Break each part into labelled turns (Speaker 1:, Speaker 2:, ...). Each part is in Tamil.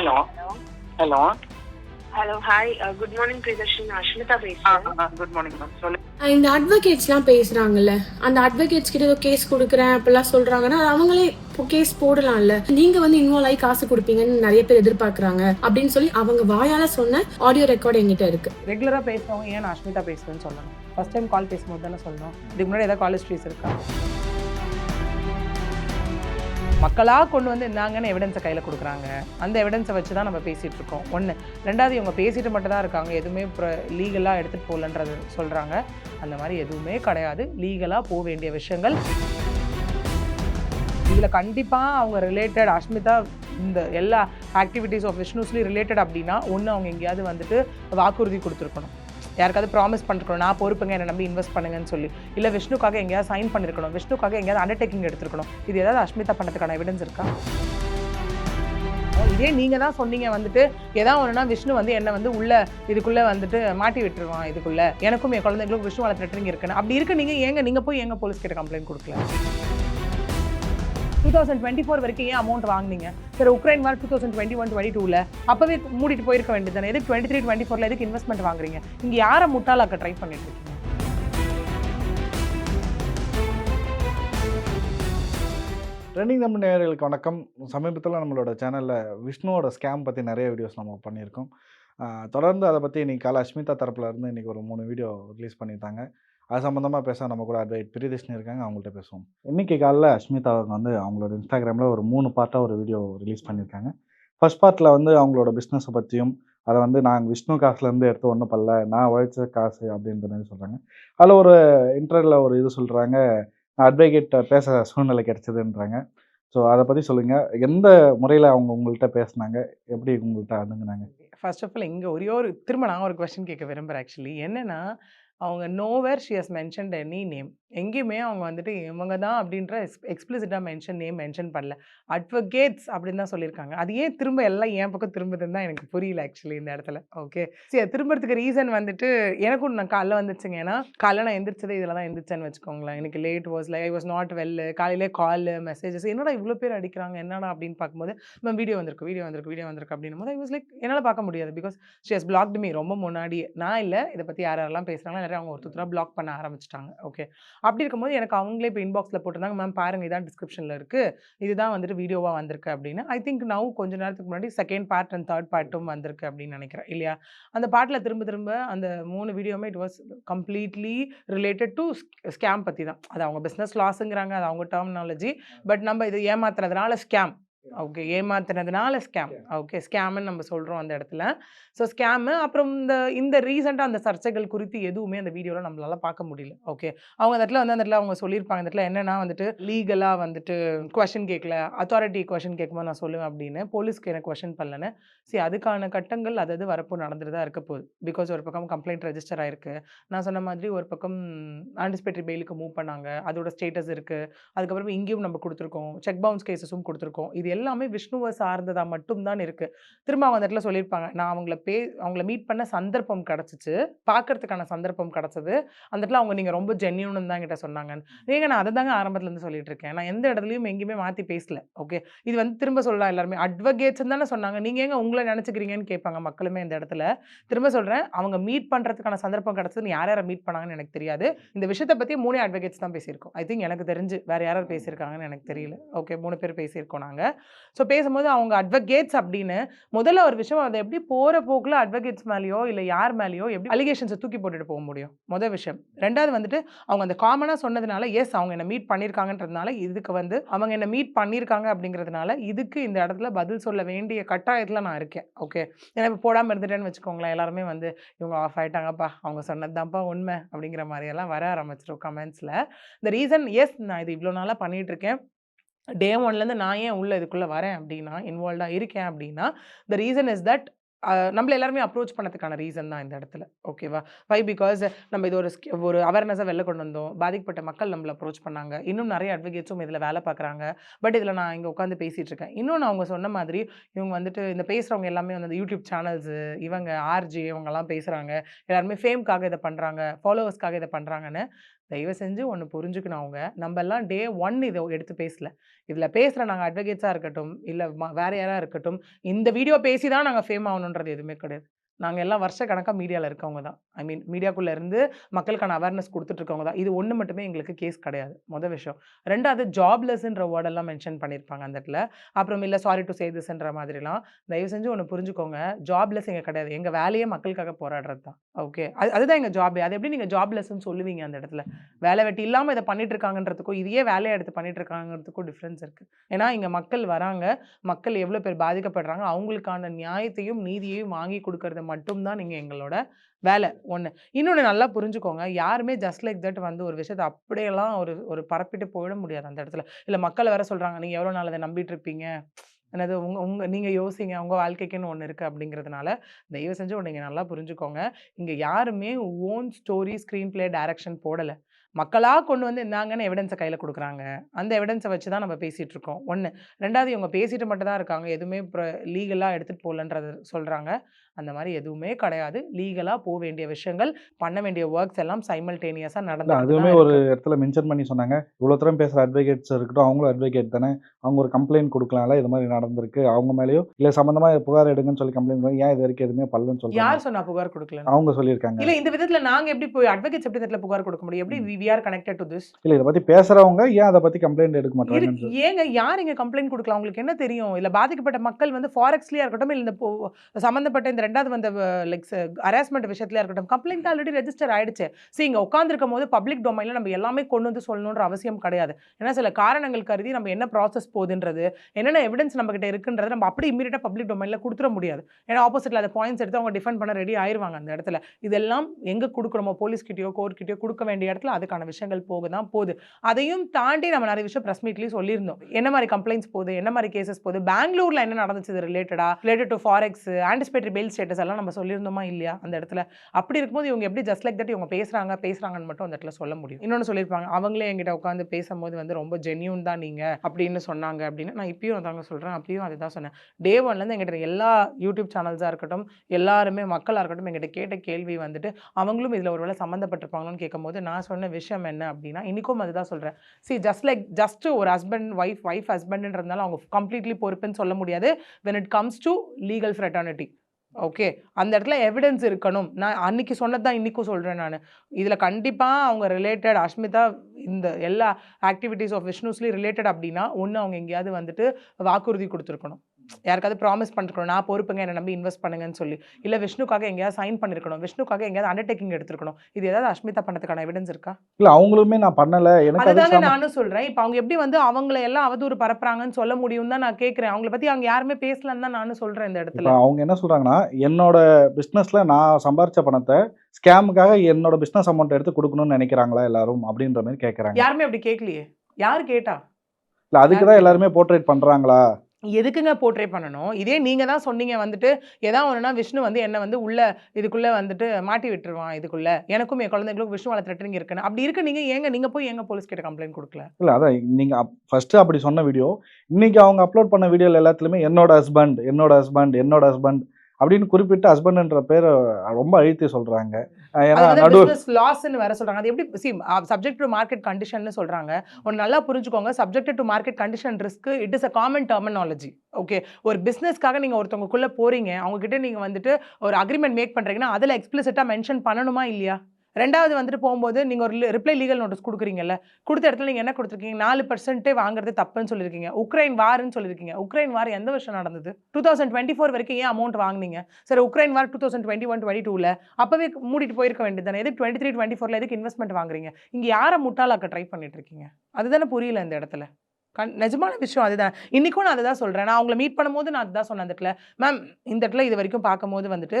Speaker 1: Hello hello
Speaker 2: hello hi good morning Priyadarshini Ashmita பேசுறேன்.
Speaker 1: குட் மார்னிங் மேம் சொல்லு.
Speaker 3: இந்த அட்வொகேட்ஸ்லாம் பேசுறாங்கல்ல. அந்த அட்வொகேட்ஸ் கிட்ட ஏதோ கேஸ் கொடுக்குறேன் அப்படிலாம் சொல்றாங்கன்னா அவங்களே கேஸ் போடலாம்ல. நீங்க வந்து இன்வால்வ் ஆகி காசு கொடுப்பீங்கன்னு நிறைய பேர் எதிர்பார்க்கறாங்க அப்படின்னு சொல்லி அவங்க வாயால சொன்ன ஆடியோ ரெக்கார்ட் என்கிட்ட இருக்கு.
Speaker 4: ரெகுலராக பேசுறவங்க ஏன் நான் அஷ்மிதா பேசுறேன்னு சொல்லணும்? ஃபர்ஸ்ட் டைம் கால் பேசும்போது தானே சொல்லணும்? இதுக்கு முன்னாடி ஏதாவது காலேஜ் ஃபீஸ் இருக்கா? மக்களாக கொண்டு வந்து இருந்தாங்கன்னு எவிடன்ஸை கையில் கொடுக்குறாங்க. அந்த எவிடன்ஸை வச்சு தான் நம்ம பேசிகிட்டு இருக்கோம். ஒன்று ரெண்டாவது இவங்க பேசிட்டு மட்டும் தான் இருக்காங்க. எதுவுமே லீகலாக எடுத்துகிட்டு போகலன்றது சொல்கிறாங்க அந்த மாதிரி எதுவுமே கிடையாது. லீகலாக போக வேண்டிய விஷயங்கள். இதில் கண்டிப்பாக அவங்க ரிலேட்டட் அஷ்மிதா இந்த எல்லா ஆக்டிவிட்டீஸ் ஆஃப் விஷ்ணுஸ்லேயும் ரிலேட்டட் அப்படின்னா ஒன்று அவங்க எங்கேயாவது வந்துட்டு வாக்குறுதி கொடுத்துருக்கணும். யாருக்காவது ப்ராமிஸ் பண்ணிருக்கணும். நான் பொறுப்புங்க என்னை நம்பி இன்வெஸ்ட் பண்ணுங்கன்னு சொல்லி. இல்லை விஷ்ணுக்காக எங்கேயாவது சைன் பண்ணிருக்கணும். விஷ்ணுக்காக எங்கேயாவது அண்டர்டேக்கிங் எடுத்துருக்கணும். இது ஏதாவது அஷ்மிதா பண்ணதுக்கான எவிடன்ஸ் இருக்கா? இதே நீங்க தான் சொன்னீங்க வந்துட்டு ஏதாவது ஒன்றுனா விஷ்ணு வந்து என்ன வந்து உள்ள இதுக்குள்ள வந்துட்டு மாட்டி விட்டுருவான் இதுக்குள்ள. எனக்கும் என் குழந்தைங்களுக்கும் விஷ்ணு வளர்த்து த்ரெட்டரிங் இருக்குன்னு. அப்படி இருக்கு நீங்க ஏங்க நீங்க போய் எங்க போலீஸ் கிட்ட கம்ப்ளைண்ட் கொடுக்கல? டூ தௌசண்ட் டுவெண்ட்டி ஃபோர் வரைக்கும் ஏன் அமௌண்ட் வாங்கினீங்க? சரி Ukraine war two thousand twenty one twenty டூவில் அப்போவே மூடிட்டு போயிருக்க வேண்டியது தானே எதுக்கு டுவெண்ட்டி த்ரீ டுவெண்ட்டி ஃபோரில் எதுக்கு இன்வெஸ்ட்மெண்ட் வாங்குறீங்க? இங்கே யாரை முட்டாளாக்க ட்ரை பண்ணிட்டு இருக்கீங்க?
Speaker 5: ட்ரெண்டிங் தமிழ் நேயர்களுக்கு வணக்கம். சமீபத்தில் நம்மளோட சேனலில் விஷ்ணுவோட ஸ்கேம் பற்றி நிறைய வீடியோஸ் நம்ம பண்ணியிருக்கோம். தொடர்ந்து அதை பற்றி இன்றைக்கி காலை அஸ்மிதா தரப்பில் இருந்து இன்றைக்கி ஒரு மூணு வீடியோ ரிலீஸ் பண்ணியிருந்தாங்க. அது சம்மந்தமாக பேச நம்ம கூட அட்வைட் பிரியதர்ஷினி இருக்காங்க அவங்கள்ட்ட பேசுவோம். இன்னைக்கு காலையில் அஸ்மிதா அவங்க வந்து அவங்களோட இன்ஸ்டாகிராமில் ஒரு மூணு பார்ட்டாக ஒரு வீடியோ ரிலீஸ் பண்ணியிருக்காங்க. ஃபர்ஸ்ட் பார்ட்டில் வந்து அவங்களோட பிஸ்னஸை பற்றியும் அதை வந்து நாங்கள் விஷ்ணு காசுலேருந்து எடுத்து ஒன்றும் பண்ணல நான் உழைச்ச காசு அப்படின்ற மாதிரி சொல்கிறாங்க அதில் ஒரு இன்டர்வியூவில் ஒரு இது சொல்கிறாங்க நான் அட்வொகேட் பேச சூழ்நிலை கிடைச்சதுன்றாங்க. ஸோ அதை பற்றி சொல்லுங்கள் எந்த முறையில் அவங்க உங்கள்கிட்ட பேசுனாங்க? எப்படி உங்கள்கிட்ட அணுகுனாங்க?
Speaker 4: ஃபர்ஸ்ட் ஆஃப் ஆல் இங்கே ஒரே ஒரு திரும்ப நான் ஒரு கொஸ்டின் கேட்க விரும்புகிறேன் ஆக்சுவலி என்னன்னா அவங்க nowhere she has mentioned any name எங்கேயுமே அவங்க வந்துட்டு இவங்க தான் அப்படின்ற எக்ஸ் எக்ஸ்பிளிசிட்டாக மென்ஷன் நேம் மென்ஷன் பண்ணல. அட்வொகேட்ஸ் அப்படின்னு தான் சொல்லியிருக்காங்க. அது ஏன் திரும்ப எல்லாம் என் பக்கம் திரும்புதுன்னு தான் எனக்கு புரியல ஆக்சுவலி இந்த இடத்துல. ஓகே சரி திரும்புறதுக்கு ரீசன் வந்துட்டு எனக்கும் நான் காலைல வந்துச்சுங்க. ஏன்னா காலைல நான் எந்திரிச்சதே இதில் தான் எந்திரிச்சேன்னு வச்சுக்கோங்களேன். எனக்கு late was like I was not well காலையிலே கால் மெசேஜஸ் என்னடா இவ்வளோ பேர் அடிக்கிறாங்க? என்னடா அப்படின்னு பார்க்கும்போது மேம் வீடியோ வந்திருக்கு வீடியோ வந்திருக்கு வீடியோ வந்திருக்கு அப்படின்னும் போது ஐ வாஸ் லைக் என்னால் பார்க்க முடியாது because she has blocked me ரொம்ப முன்னாடியே நான் இல்லை இதை பற்றி யார் யாரெல்லாம் பேசுகிறாங்களோ நிறைய அவங்க ஒருத்தராக பிளாக் பண்ண ஆரம்பிச்சிட்டாங்க. ஓகே அப்படி இருக்கும்போது எனக்கு அவங்களே இப்போ இன்பாக்ஸில் போட்டிருந்தாங்க மேம் பாருங்க இதான் டிஸ்கிரிப்ஷனில் இருக்குது இதுதான் வந்துட்டு வீடியோவாக வந்திருக்கு அப்படின்னு. ஐ திங்க் நவ் கொஞ்ச நேரத்துக்கு முன்னாடி செகண்ட் பார்ட் அண்ட் தேர்ட் பார்ட்டும் வந்திருக்கு அப்படின்னு நினைக்கிறேன் இல்லையா? அந்த பாட்டில் திரும்ப திரும்ப அந்த மூணு வீடியோவுமே it was completely related to scam பற்றி தான். அது அவங்க பிஸ்னஸ் லாஸுங்கிறாங்க அது அவங்க டெர்மினாலஜி பட் நம்ம இது ஏமாத்துறதுனால ஸ்கேம் ஓகே ஏமாத்துனதுனால ஸ்கேம் ஓகே ஸ்கேம்னு நம்ம சொல்கிறோம் அந்த இடத்துல. ஸோ ஸ்கேமு அப்புறம் இந்த இந்த ரீசெண்டாக அந்த சர்ச்சைகள் குறித்து எதுவுமே அந்த வீடியோவில் நம்மளால பார்க்க முடியல. ஓகே அவங்க அந்த இடத்துல வந்து அந்த இடத்துல அவங்க சொல்லியிருப்பாங்க. அந்த இடத்துல என்னன்னா வந்துட்டு லீகலாக வந்துட்டு கொஷின் கேட்கல அத்தாரிட்டி கொஷின் கேட்கும்போது நான் சொல்லுவேன் அப்படின்னு போலீஸ்க்கு எனக்கு கொஷின் பண்ணலன்னு. சரி அதுக்கான கட்டங்கள் அதாவது வரப்போ நடந்துட்டு தான் இருக்க போகுது. பிகாஸ் ஒரு பக்கம் கம்ப்ளைண்ட் ரெஜிஸ்டர் ஆயிருக்கு. நான் சொன்ன மாதிரி ஒரு பக்கம் ஆன்டிசிபேட்டரி பெயிலுக்கு மூவ் பண்ணாங்க. அதோட ஸ்டேட்டஸ் இருக்குது அதுக்கப்புறம் இங்கேயும் நம்ம கொடுத்துருக்கோம். செக் பவுன்ஸ் கேசஸும் கொடுத்துருக்கோம். இது எல்லாமே விஷ்ணுவை சார்ந்ததாக மட்டும்தான் இருக்குது திரும்ப அவங்க அந்த இடத்துல சொல்லியிருப்பாங்க நான் அவங்கள பே அவங்கள மீட் பண்ண சந்தர்ப்பம் கிடச்சிச்சு. பார்க்கறதுக்கான சந்தர்ப்பம் கிடச்சது. அந்த இடத்துல அவங்க நீங்கள் ரொம்ப ஜென்யூன்னு தான் என்கிட்ட சொன்னாங்க ஏங்க நான் அதை தாங்க ஆரம்பத்துலேருந்து சொல்லிட்டு இருக்கேன். நான் எந்த இடத்துலையும் எங்கேயுமே மாற்றி பேசல. ஓகே? இது வந்து திரும்ப சொல்லலாம் எல்லாருமே? அட்வொகேட்ஸ் தானே சொன்னாங்க. நீங்கள் ஏங்க உங்களை நினச்சிக்கிறீங்கன்னு கேட்பாங்க மக்களுமே இந்த இடத்துல. திரும்ப சொல்கிறேன் அவங்க மீட் பண்ணுறதுக்கான சந்தர்ப்பம் கிடச்சதுன்னு யார் யாரை மீட் பண்ணாங்கன்னு எனக்கு தெரியாது. இந்த விஷயத்தை பற்றி மூணே அட்வொகேட்ஸ் தான் பேசியிருக்கோம். ஐ திங்க் எனக்கு தெரிஞ்சு வேறு யாராவது பேசியிருக்காங்கன்னு எனக்கு தெரியல. ஓகே? மூணு பேர் பேசியிருக்கோம் நாங்கள் ஸோ பேசும்போது அவங்க அட்வொகேட்ஸ் அப்படின்னு முதல்ல ஒரு விஷயம் அதை எப்படி போகிற போக்கில் அட்வொகேட்ஸ் மேலேயோ இல்லை யார் மேலேயோ எப்படி அலிகேஷன்ஸை தூக்கி போட்டுட்டு போக முடியும்? முதல் விஷயம். ரெண்டாவது வந்துட்டு அவங்க அந்த காமனாக சொன்னதுனால எஸ் அவங்க என்னை மீட் பண்ணியிருக்காங்கன்றதுனால இதுக்கு வந்து அவங்க என்னை மீட் பண்ணியிருக்காங்க அப்படிங்கிறதுனால இதுக்கு இந்த இடத்துல பதில் சொல்ல வேண்டிய கட்டாயத்தில் நான் இருக்கேன். ஓகே ஏன்னா இப்போ போடாமல் இருந்துட்டேன்னு வச்சுக்கோங்களேன் எல்லாருமே வந்து இவங்க ஆஃப் ஆயிட்டாங்கப்பா அவங்க சொன்னது தான்ப்பா உண்மை அப்படிங்கிற மாதிரியெல்லாம் வர ஆரம்பிச்சிடும் கமெண்ட்ஸில் இந்த ரீசன் எஸ் நான் இது இவ்வளோ நாளாக பண்ணிகிட்டு இருக்கேன். டே ஒன்லேருந்து நான் ஏன் உள்ள இதுக்குள்ளே வரேன் அப்படின்னா இன்வால்வ்டாக இருக்கேன் அப்படின்னா த ரீசன் இஸ் தட் நம்மள எல்லாருமே அப்ரோச் பண்ணதுக்கான ரீசன் தான் இந்த இடத்துல. ஓகேவா வை? பிகாஸ் நம்ம இது ஒரு ஒரு அவேர்னஸாக வெளில கொண்டு வந்தோம். பாதிக்கப்பட்ட மக்கள் நம்மளை அப்ரோச் பண்ணாங்க. இன்னும் நிறைய அட்வொகேட்ஸும் இதில் வேலை பார்க்குறாங்க. பட் இதில் நான் இங்கே உட்காந்து பேசிகிட்டு இருக்கேன். இன்னொன்று அவங்க சொன்ன மாதிரி இவங்க வந்துட்டு இந்த பேசுகிறவங்க எல்லாமே வந்து யூடியூப் சேனல்ஸு இவங்க ஆர்ஜி இவங்கெல்லாம் பேசுகிறாங்க எல்லாருமே ஃபேம்க்காக இதை பண்ணுறாங்க ஃபாலோவர்ஸ்க்காக இதை பண்ணுறாங்கன்னு தயவு செஞ்சு ஒன்று புரிஞ்சுக்கணும் அவங்க. நம்ம எல்லாம் டே ஒன் இதை எடுத்து பேசல. இதில் பேசுகிற நாங்கள் அட்வொகேட்ஸாக இருக்கட்டும் இல்லை வேறு யாராக இருக்கட்டும் இந்த வீடியோ பேசி தான் நாங்கள் ஃபேம் ஆகணுன்றது எதுவுமே கிடையாது. நாங்கள் எல்லாம் வருஷ கணக்காக மீடியாவில் இருக்கவங்க தான். ஐ மீன் மீடியாக்குள்ளே இருந்து மக்களுக்கான அவேர்னஸ் கொடுத்துட்ருக்கவங்க தான். இது ஒன்று மட்டுமே எங்களுக்கு கேஸ் கிடையாது. மொதல் விஷயம். ரெண்டாவது ஜாப்லெஸ்ன்ற வேர்டெல்லாம் மென்ஷன் பண்ணியிருப்பாங்க அந்த இடத்துல. அப்புறம் இல்லை சாரி டு சேதுஸ்ன்ற மாதிரிலாம். தயவு செஞ்சு ஒன்று புரிஞ்சுக்கோங்க. ஜாப்லெஸ் எங்கள் கிடையாது. எங்கள் வேலையே மக்களுக்காக போராடுறது தான். ஓகே. அது அதுதான் எங்கள் ஜாப் அது எப்படி நீங்கள் ஜாப்லெஸ்ன்னு சொல்லுவீங்க அந்த இடத்துல? வேலை வெட்டி இல்லாமல் இதை பண்ணிட்டு இருக்காங்கன்றதுக்கும் இதையே வேலையை எடுத்து பண்ணிட்டு இருக்காங்கிறதுக்கும் டிஃப்ரென்ஸ் இருக்குது ஏன்னா இங்கே மக்கள் வராங்க. மக்கள் எவ்வளோ பேர் பாதிக்கப்படுறாங்க. அவங்களுக்கான நியாயத்தையும் நீதியையும் வாங்கி கொடுக்கறது மட்டும்தான் நீங்கள் எங்களோட வேலை. ஒன்று இன்னொன்று நல்லா புரிஞ்சுக்கோங்க. யாருமே ஜஸ்ட் லைக் தட் வந்து ஒரு விஷயத்தை அப்படியெல்லாம் ஒரு ஒரு பரப்பிட்டு போயிட முடியாது அந்த இடத்துல. இல்லை மக்களை வேற சொல்கிறாங்க நீங்கள் எவ்வளோ நாள் அதை நம்பிட்டு இருப்பீங்க? என்னது உங்கள் உங்கள் நீங்கள் யோசிங்க உங்கள் வாழ்க்கைக்குன்னு ஒன்று இருக்குது அப்படிங்கிறதுனால தயவு செஞ்சு ஒன்று நீங்கள் நல்லா புரிஞ்சுக்கோங்க. இங்கே யாருமே own story screen play direction போடலை. மக்களாக கொண்டு வந்து இருந்தாங்கன்னு எவிடன்ஸை கையில் கொடுக்குறாங்க. அந்த எவிடன்ஸை வச்சு தான் நம்ம பேசிகிட்டு இருக்கோம். ஒன்று ரெண்டாவது இவங்க பேசிட்டு மட்டும் தான் இருக்காங்க. எதுவுமே இப்போ லீகலாக எடுத்துகிட்டு போகலன்றது சொல்கிறாங்க அந்த மாதிரி எதுவுமே கிடையாது. லீகலாக போக வேண்டிய விஷயங்கள் பண்ண வேண்டிய ஒர்க்ஸ் எல்லாம் சைமல்டேனியஸாக
Speaker 5: இல்லை
Speaker 4: நடந்து
Speaker 5: அதுவுமே ஒரு இடத்துல மென்ஷன் பண்ணி சொன்னாங்க. இவ்வளோ தூரம் பேசுகிற அட்வொகேட்ஸ் இருக்கட்டும் அவங்களும் அட்வொகேட் தானே. அவங்க ஒரு கம்ப்ளைண்ட் கொடுக்கலாம்ல இது மாதிரி நடந்திருக்கு. அவங்க மேலேயோ இல்லை சம்மந்தமாக புகார் எடுங்கன்னு சொல்லி கம்ப்ளைண்ட் பண்ணி ஏன் இது வரைக்கும் எதுவுமே பல்லன்னு சொல்றாங்க?
Speaker 4: யார் சொன்னா புகார் கொடுக்கல
Speaker 5: அவங்க சொல்லியிருக்காங்க.
Speaker 4: இல்ல இந்த விதத்துல நாங்க எப்படி போய் அட்வொகேட்ஸ் எப்படி இந்த இடத்துல புகார் கொடுக்க முடியும்? எப்படி we are connected to this
Speaker 5: இல்லை இதை பற்றி பேசுகிறவங்க ஏன் அதை பற்றி கம்ப்ளைண்ட் எடுக்க
Speaker 4: இருக்கு. ஏங்க யார் இங்க கம்ப்ளைண்ட் கொடுக்கலாம்? உங்களுக்கு என்ன தெரியும்? இல்ல பாதிக்கப்பட்ட மக்கள் வந்து ஃபாரெக்ஸ்லயா இருக்கட்டும் இல்ல இந்த போ- சம்பந்தப்பட்ட ரெண்டாவது வந்த லைக் ஹராஸ்மெண்ட் விஷயத்துல இருக்கட்டும் கம்ப்ளைண்ட் ஆல்ரெடி ரெஜிஸ்டர் ஆயிடுச்சு. சரி இங்கே உட்காந்துருக்கும் போது பப்ளிக் டொமைனில் நம்ம எல்லாமே கொண்டு வந்து சொல்லணுன்ற அவசியம் கிடையாது. ஏன்னா சில காரணங்கள் கருதி நம்ம என்ன ப்ராசஸ் போகுதுன்றது என்னென்ன எவிடன்ஸ் நம்மகிட்ட இருக்குன்றது நம்ம அப்படி இமீடியட்டாக பப்ளிக் டொமைனில் கொடுத்துட முடியாது. ஏன்னா ஆப்போசிட்டில் அதை பாயிண்ட்ஸ் எடுத்து அவங்க டிஃபெண்ட் பண்ண ரெடி ஆயிடுவாங்க அந்த இடத்துல. இதெல்லாம் எங்கே கொடுக்குறோமோ போலீஸ்கிட்டயோ கோர்ட்கிட்டயோ கோர்ட் கொடுக்க வேண்டிய இடத்துல அதுக்கான விஷயங்கள் போக தான் போகுது. அதையும் தாண்டி நம்ம நிறைய விஷயம் ப்ரெஸ் மீட்லேயும் சொல்லியிருந்தோம். என்ன மாதிரி கம்ப்ளைண்ட்ஸ் போகுது என்ன மாதிரி கேசஸ் போகுது பெங்களூரில் என்ன நடந்துச்சு இது ரிலேட்டடா related to forex anticipatory bail status எல்லாம் நம்ம சொல்லியிருந்தோமா இல்லையா அந்த இடத்துல? அப்படி இருக்கும்போது இவங்க எப்படி ஜஸ்ட் லைக் தட் இவங்க பேசுகிறாங்க பேசுகிறாங்கன்னு மட்டும் அந்த இடத்துல சொல்ல முடியும். இன்னொன்று சொல்லியிருப்பாங்க அவங்களே என்கிட்ட உட்காந்து பேசும்போது வந்து ரொம்ப ஜென்யூன் தான் நீங்கள் அப்படின்னு சொன்னாங்க அப்படின்னு. நான் இப்பயும் அதாங்க சொல்கிறேன் அப்பயும் அதுதான் சொன்னேன். டே ஒன்லேருந்து எங்கிட்ட எல்லா யூடியூப் சேனல்ஸாக இருக்கட்டும் எல்லாருமே மக்களாக இருக்கட்டும் எங்கிட்ட கேட்ட கேள்வி வந்துட்டு அவங்களும் இதில் ஒருவேளை சம்மந்தப்பட்டிருப்பாங்கன்னு கேட்கும்போது நான் சொன்ன விஷயம் என்ன? அப்படின்னா இன்றைக்கும் அதுதான் சொல்கிறேன் சி ஜஸ்ட் லைக் ஜஸ்ட் ஒரு ஹஸ்பண்ட் ஒய்ஃப் ஒய்ஃப் ஹஸ்பண்ட்ன்றதுனால அவங்க கம்ப்ளீட்லி பொறுப்புன்னு சொல்ல முடியாது. When it comes to legal fraternity okay அந்த இடத்துல எவிடன்ஸ் இருக்கணும். நான் அன்னைக்கு சொன்னது தான் இன்றைக்கும் சொல்கிறேன் நான். இதில் கண்டிப்பாக அவங்க ரிலேட்டட் அஷ்மிதா இந்த எல்லா ஆக்டிவிட்டீஸ் ஆஃப் விஷ்ணுஸ்லி ரிலேட்டட் அப்படின்னா ஒன்று அவங்க எங்கேயாவது வந்துட்டு வாக்குறுதி கொடுத்துருக்கணும். யாருக்காவது ப்ராமிஸ் பண்ணிருக்கணும் நான் பொறுப்புங்க என்னை நம்பி இன்வெஸ்ட் பண்ணுங்கன்னு சொல்லி. இல்லை விஷ்ணுக்காக எங்கேயாவது சைன் பண்ணிருக்கணும். விஷ்ணுக்காக எங்கேயாவது அண்டர்டேக்கிங் எடுத்துருக்கணும். இது ஏதாவது அஷ்மிதா பண்ணதுக்கான எவிடன்ஸ் இருக்கா?
Speaker 5: இல்லை அவங்களுமே நான் பண்ணலை. எனக்கு அது
Speaker 4: அதுதாங்க நானும் சொல்றேன். இப்போ அவங்க எப்படி வந்து அவங்கள எல்லாம் அவதூறு பரப்புறாங்கன்னு சொல்ல முடியும் தான் நான் கேட்கறேன் அவங்கள பத்தி அவங்க யாருமே பேசலன்னு தான் நானும் சொல்றேன் இந்த இடத்துல.
Speaker 5: அவங்க என்ன சொல்றாங்கன்னா என்னோட பிஸ்னஸ்ல நான் சம்பாரிச்ச பணத்தை ஸ்கேமுக்காக என்னோட பிஸ்னஸ் அமௌண்ட் எடுத்து கொடுக்கணும்னு நினைக்கிறாங்களா எல்லாரும்? அப்படின்ற மாதிரி கேட்குறாங்க
Speaker 4: யாருமே அப்படி கேட்கலையே யார் கேட்டா?
Speaker 5: இல்லை அதுக்கு தான் எல்லாருமே போர்ட்ரேட் பண்றாங்களா?
Speaker 4: எதுக்குங்க போர்ட்ரே பண்ணணும்? இதே நீங்கள் தான் சொன்னீங்க வந்துட்டு எதா ஒன்றுனா விஷ்ணு வந்து என்ன வந்து உள்ள இதுக்குள்ளே வந்துட்டு மாட்டி விட்டுருவான் இதுக்குள்ளே. எனக்கும் என் குழந்தைங்களுக்கும் விஷ்ணு வள த்ரெட்டனிங் இருக்குன்னு. அப்படி இருக்கு நீங்கள் ஏங்க நீங்கள் போய் எங்கள் போலீஸ் கிட்ட கம்ப்ளைண்ட் கொடுக்கல?
Speaker 5: இல்லை அதான் நீங்கள் ஃபஸ்ட்டு அப்படி சொன்ன வீடியோ இன்றைக்கி அவங்க அப்லோட் பண்ண வீடியோவில் எல்லாத்துலேயுமே என்னோட ஹஸ்பண்ட் என்னோட ஹஸ்பண்ட் என்னோட ஹஸ்பண்ட் அப்படின்னு குறிப்பிட்டு ஹஸ்பண்ட்ன்ற பேரை ரொம்ப அழுத்தி சொல்கிறாங்க ஏன்னா நடு
Speaker 4: லாஸ்ன்னு வேற சொல்றாங்க. அது எப்படி சி சப்ஜெக்ட் டு மார்க்கெட் கண்டிஷன்னு சொல்றாங்க. ஒன்று நல்லா புரிஞ்சுக்கோங்க. Subject to market condition risk it is a common terminology okay ஒரு பிஸ்னஸ்க்காக நீங்க ஒருத்தவங்களுக்குள்ள போறீங்க. அவங்க கிட்ட நீங்க வந்துட்டு ஒரு அக்ரிமெண்ட் மேக் பண்றீங்கன்னா அதுல எக்ஸ்பிளிசிட்டா மென்ஷன் பண்ணணுமா இல்லையா? ரெண்டாவது வந்துட்டு போகும்போது நீங்கள் ஒரு ரிப்ளை லீகல் நோட்டீஸ் கொடுக்குறீங்கல்ல கொடுத்த இடத்துல நீங்கள் என்ன கொடுத்துருக்கீங்க? நாலு பர்சன்ட்டே வாங்குறது தப்புன்னு சொல்லியிருக்கீங்க உக்ரைன் வார்னு சொல்லியிருக்கீங்க உக்ரைன் வார் எந்த வருஷம் நடந்தது? டூ தௌசண்ட் டுவெண்ட்டி ஃபோர் வரைக்கும் ஏன் அமௌண்ட் வாங்கினீங்க? சரி Ukraine war two thousand twenty one twenty டூவில் அப்போவே மூடிட்டு போயிருக்க வேண்டியது தானே. எதுக்கு டுவெண்ட்டி த்ரீ டுவெண்ட்டி ஃபோரில் எதுக்கு இன்வெஸ்ட்மெண்ட் வாங்குறீங்க? இங்கே யாரை முட்டாளாக்க ட்ரை பண்ணிட்டு இருக்கீங்க? அதுதானே புரியல இந்த இடத்துல. கண் நிஜமான விஷயம் அதுதான். இன்றைக்கும் நான் அதை தான் சொல்கிறேன் நான் அவங்கள மீட் பண்ணும்போது நான் அதுதான் சொன்னேன் அந்த இடத்துல. மேம் இந்த இடத்துல இது வரைக்கும் பார்க்கும்போது வந்துட்டு